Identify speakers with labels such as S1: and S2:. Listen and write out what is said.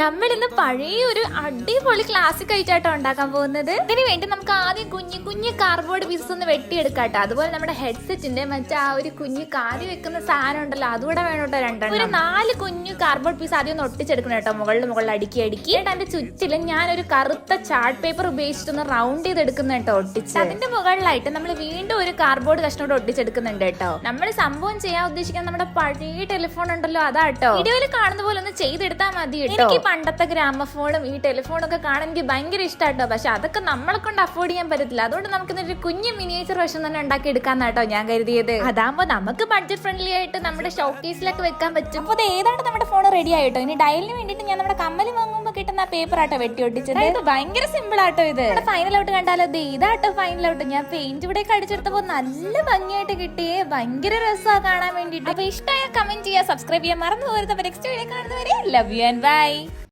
S1: നമ്മൾ ഇന്ന് പഴയ ഒരു അടിപൊളി ക്ലാസിക് ആയിട്ടാട്ടോ ഉണ്ടാക്കാൻ പോകുന്നത്. ഇതിന് വേണ്ടി നമുക്ക് ആദ്യം കുഞ്ഞു കുഞ്ഞു കാർഡ്ബോർഡ് പീസസ് ഒന്ന് വെട്ടിയെടുക്കാട്ടോ. അതുപോലെ നമ്മുടെ ഹെഡ്സെറ്റിന്റെ മറ്റേ ആ ഒരു കുഞ്ഞു കാതി വെക്കുന്ന സാധനം ഉണ്ടല്ലോ അതുകൂടെ വേണം കേട്ടോ രണ്ടെണ്ണം. ഒരു നാല് കുഞ്ഞു കാർഡ്ബോർഡ് പീസ് ആദ്യം ഒന്ന് ഒട്ടിച്ചെടുക്കണം കേട്ടോ മുകളിൽ മുകളിൽ അടുക്കി അടുക്കി. എന്നിട്ട് അതിന്റെ ചുറ്റിലും ഞാൻ ഒരു കറുത്ത ചാർട്ട് പേപ്പർ ഉപയോഗിച്ചിട്ടൊന്ന് റൗണ്ട് ചെയ്ത് എടുക്കുന്ന കേട്ടോ ഒട്ടിച്ച്. അതിന്റെ മുകളിലായിട്ട് നമ്മൾ വീണ്ടും ഒരു കാർഡ്ബോർഡ് കഷ്ണോട് ഒട്ടിച്ചെടുക്കുന്നുണ്ട് കേട്ടോ. നമ്മൾ സംഭവം ചെയ്യാൻ ഉദ്ദേശിക്കുന്ന നമ്മുടെ പഴയ ടെലിഫോൺ ഉണ്ടല്ലോ അതാട്ടോ. വീഡിയോയിൽ കാണുന്ന പോലെ ഒന്ന് ചെയ്തെടുത്താൽ മതി കേട്ടോ ഈ പണ്ടത്തെ ഗ്രാമഫോണും ഈ ടെലിഫോണും ഒക്കെ കാണാൻ എനിക്ക് ഭയങ്കര ഇഷ്ടമായിട്ടോ പക്ഷെ അതൊക്കെ നമ്മളെ കൊണ്ട് അഫോർഡ് ചെയ്യാൻ പറ്റത്തില്ല. അതുകൊണ്ട് നമുക്ക് ഒരു കുഞ്ഞു മിനിയേച്ചർ വേഷം തന്നെ ഉണ്ടാക്കി എടുക്കാന്നാട്ടോ ഞാൻ കരുതിയത്. അതാകുമ്പോ നമുക്ക് ബഡ്ജറ്റ് ഫ്രണ്ട്ലി ആയിട്ട് നമ്മുടെ ഷോക്കേസിലൊക്കെ വെക്കാൻ പറ്റും. അപ്പൊ ഏതാണ്ട് നമ്മുടെ ഫോൺ റെഡി ആയിട്ടോ? ഇനി ഡയലിന് വേണ്ടിയിട്ട് ഞാൻ നമ്മുടെ കമ്മൽ വാങ്ങുമ്പോൾ പേപ്പർ ആട്ടോ വെട്ടി ഒട്ടിച്ചത് ഇത് ഭയങ്കര സിമ്പിൾ ആട്ടോ ഇത്. ഫൈനൽ ഔട്ട് കണ്ടാലോ? ഇതാട്ടോ ഫൈനൽ ഔട്ട്. ഞാൻ പെയിന്റ് ഇവിടെ അടിച്ചെടുത്തപ്പോ നല്ല ഭംഗിയായിട്ട് കിട്ടിയേ. ഭയങ്കര രസമാണ് കാണാൻ വേണ്ടിട്ട് അപ്പൊ ഇഷ്ടമായ കമന്റ് ചെയ്യുക സബ്സ്ക്രൈബ് ചെയ്യാൻ മറന്നു പോരുത് നെക്സ്റ്റ് വീഡിയോ കാണുന്നവരെ ലവ് യു ആൻഡ് ബൈ